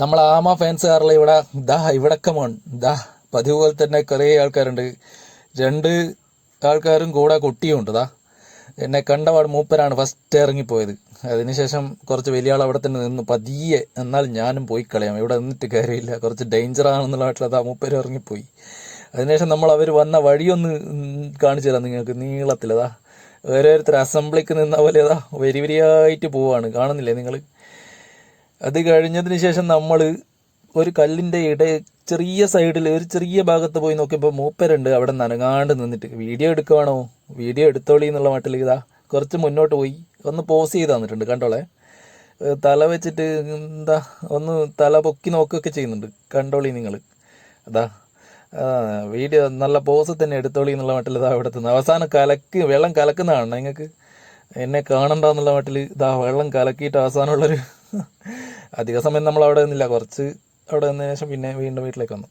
നമ്മൾ ആമ ഫാൻസുകാരിലെ ഇവിടെ? ദാ ഇവിടെ മോൺ ദാ പതിവ് പോലെ തന്നെ കുറേ ആൾക്കാരുണ്ട്. രണ്ട് ആൾക്കാരും കൂടെ കൊട്ടിയുണ്ട് ദാ. എന്നെ കണ്ടപാട് മൂപ്പരാണ് ഫസ്റ്റ് ഇറങ്ങിപ്പോയത്. അതിനുശേഷം കുറച്ച് വലിയ ആൾ അവിടെ തന്നെ നിന്ന്. പതിയെ എന്നാൽ ഞാനും പോയി കളയാം. ഇവിടെ നിന്നിട്ട് കാര്യമില്ല. കുറച്ച് ഡേഞ്ചർ ആണെന്നുള്ള ആ മൂപ്പര് ഇറങ്ങിപ്പോയി. അതിനുശേഷം നമ്മൾ അവർ വന്ന വഴിയൊന്ന് കാണിച്ചു തരാം നിങ്ങൾക്ക് നീളത്തിലതാ ഓരോരുത്തർ അസംബ്ലിക്ക് നിന്ന പോലെ അതാ വരി വരിയായിട്ട് പോവാണ്. കാണുന്നില്ലേ നിങ്ങൾ അത് കഴിഞ്ഞതിന് ശേഷം നമ്മൾ ഒരു കല്ലിന്റെ ഇട ചെറിയ സൈഡിൽ ഒരു ചെറിയ ഭാഗത്ത് പോയി നോക്കിയപ്പോൾ മൂപ്പരുണ്ട് അവിടെ നനങ്ങാണ്ട് നിന്നിട്ട്. വീഡിയോ എടുക്കുവാണോ? വീഡിയോ എടുത്തോളി എന്നുള്ള മട്ടിൽ ഇതാ കുറച്ച് മുന്നോട്ട് പോയി. ഒന്ന് പോസ് ചെയ്ത് തന്നിട്ടുണ്ട് കണ്ടോളെ? തല വെച്ചിട്ട് എന്താ ഒന്ന് തല പൊക്കി നോക്കുകയൊക്കെ ചെയ്യുന്നുണ്ട്. കണ്ടോളി നിങ്ങൾ അതാ വീഡിയോ നല്ല പോസ് തന്നെ എടുത്തോളി എന്നുള്ള മട്ടിൽ ഇതാ അവിടെ നിന്ന്. അവസാനം കലക്ക് വെള്ളം കലക്കുന്നതാണ് നിങ്ങൾക്ക്? എന്നെ കാണണ്ടെന്നുള്ള മട്ടിൽ ഇതാ വെള്ളം കലക്കിയിട്ട് അവസാനമുള്ളൊരു അധിക സമയം നമ്മൾ അവിടെ നിന്നില്ല. കുറച്ച് അവിടെ നിന്നതിന് ശേഷം പിന്നെ വീണ്ടും വീട്ടിലേക്ക് വന്നു.